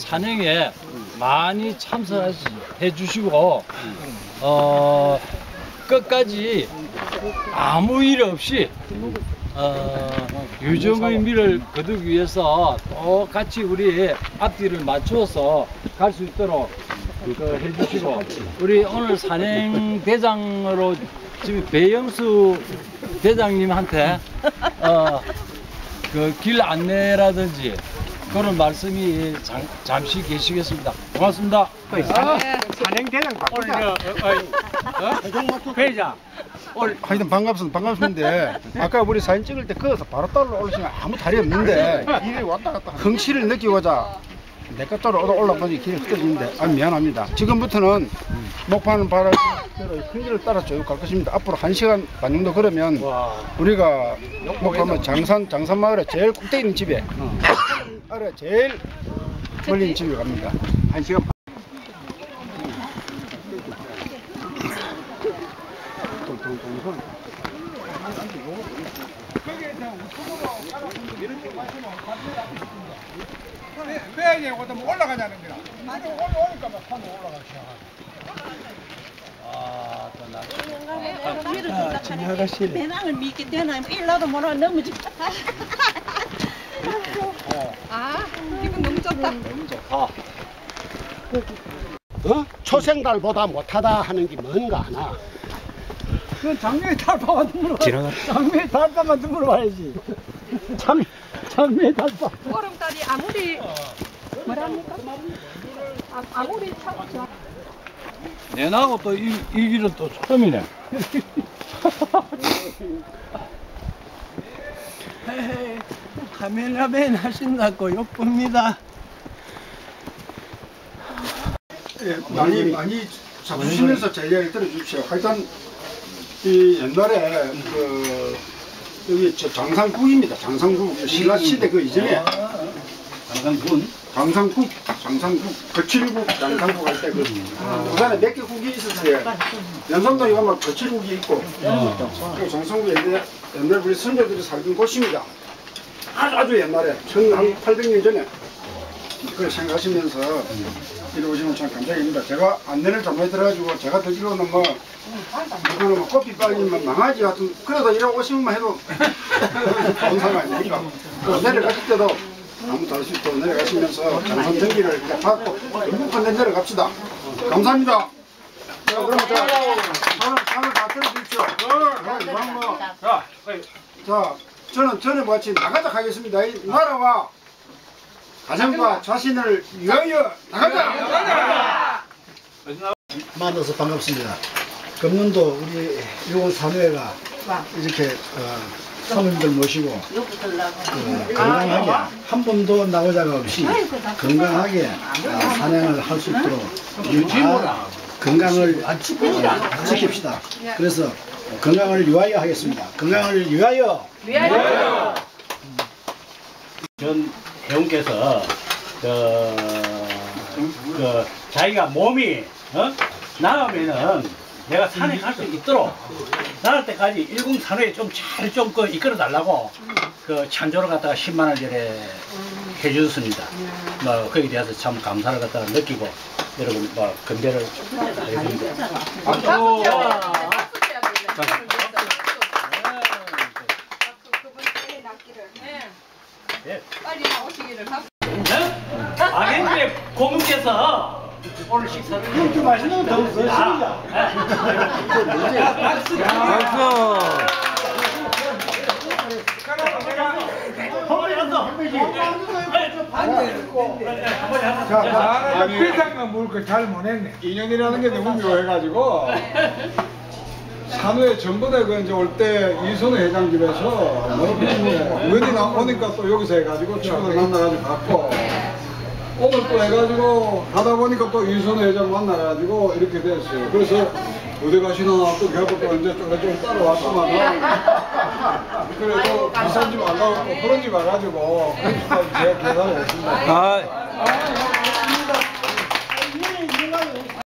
산행에 많이 참석해 주시고 어, 끝까지 아무 일 없이 어, 유정의 미를 거두기 위해서 똑같이 우리 앞뒤를 맞추어서 갈 수 있도록 그 해주시고 우리 오늘 산행 대장으로 지금 배영수 대장님한테 어, 그 길 안내라든지 그런 말씀이 잠, 잠시 계시겠습니다. 고맙습니다. 산행대장 바꾸자. 회장. 하여튼 반갑습니다. 반갑습니다. 아까 우리 사진 찍을 때 그어서 바로 따라 올리시면 아무 다리 없는데 일이 왔다 갔다 흥치를 느끼고자 내가 따라 올라가니 길이 흩어지는데 아 미안합니다. 지금부터는 목파는 바로 큰 길을 따라 쭉 갈 것입니다. 앞으로 한 시간 반 정도 걸으면 우리가 목파면 장산 장산 마을에 제일 꼭대기 있는 집에 아래 제일 있는 집에 갑니다. 한 시간 반. 왜 이제 올라가냐는 거야. 올라오니까 막 판도 올라가기 시작하고. 배낭을 미기 되나 일라도 몰라 넘 어지. 아 기분 너무 좋다. 어? 초생달보다 못하다 하는 게 뭔가 하나 그건 장미의 달파만 물어봐. 장미의 달파만 물어봐야지. 참 참외 달파 보름달이 아무리 뭐랍니까? 아, 아무리 참 저- 내나고 또이 길은 또 처음이네. 카메라맨 하신다고 욕봅니다. 예, 많이 많이 잡수시면서 제 이야기 들어주십시오. 하여튼 이 옛날에 그 여기 저 장상국입니다. 장상국 신라 시대 그 이전에 장상군 장상국 장상국 거칠국 장상국 할 때그 부산에 몇 개 국이 있었어요. 연산동에 가면 거칠국이 있고 그 장상국 옛날 옛날 우리 선조들이 살던 곳입니다. 아주 아주 옛날에 천한 800년 전에 그걸 생각하시면서 이리 오시면 참 감사합니다. 제가 안내를 잘못 들어가지고 제가 듣기로는 뭐 이거는 뭐 커피 빨리면 망하지 같은 그래도 이러고 오시면 해도 좋은 상황 아닙니까? 또 내려가실 때도 아무도 할수 있도록 내려가시면서 장선 전기를 이렇게 받고 결국은 내 내려갑시다. 감사합니다. 자, 그러면 자, 저는 상을 다 들어주십시오. 자, 이만 뭐, 자, 자, 저는 전에 같이 나가자 하겠습니다. 이 나라와 가정과 자신을 위하여 나가자! 만나서 반갑습니다. 금년도 우리 일본 사회가 이렇게 어, 사모님들 모시고 어, 건강하게 한 번도 나오자가 없이 건강하게 어, 산행을 할 수 있도록 다 건강을 어, 지킵시다. 그래서 건강을 위하여 하겠습니다 건강을 위하여 전 회원께서 그, 그 자기가 몸이 어? 나으면은 내가 산에 갈 수 있도록 나갈 때까지 일궁산후에 좀 잘 좀 그 이끌어 달라고 그 찬조를 갖다가 10만 원짜리 해주셨습니다. 뭐 거기에 대해서 참 감사를 갖다가 느끼고 여러분 뭐 건배를 하겠습니다. 빨리 나오시기를 바 아겠는데 고문께서 오늘 식사를 좀 맛있는 거더 드시자 아, 회장만 물고 잘 못했네. 인연이라는 게 너무 묘해가지고. 산후에 전부 다 그 이제 올 때 이선우 회장 집에서 뭐 우연히 나오니까 또 여기서 해가지고 친구들 만나가지고 갔고 오늘 또 해가지고 가다 보니까 또 이선우 회장 만나가지고 이렇게 됐어요. 그래서 어디 가시나 또 결국 또 이제 좀 따라왔지만은 그래도 비싼 집 안 가고 그런 집 와가지고 제가 계산을 했습니다. 아,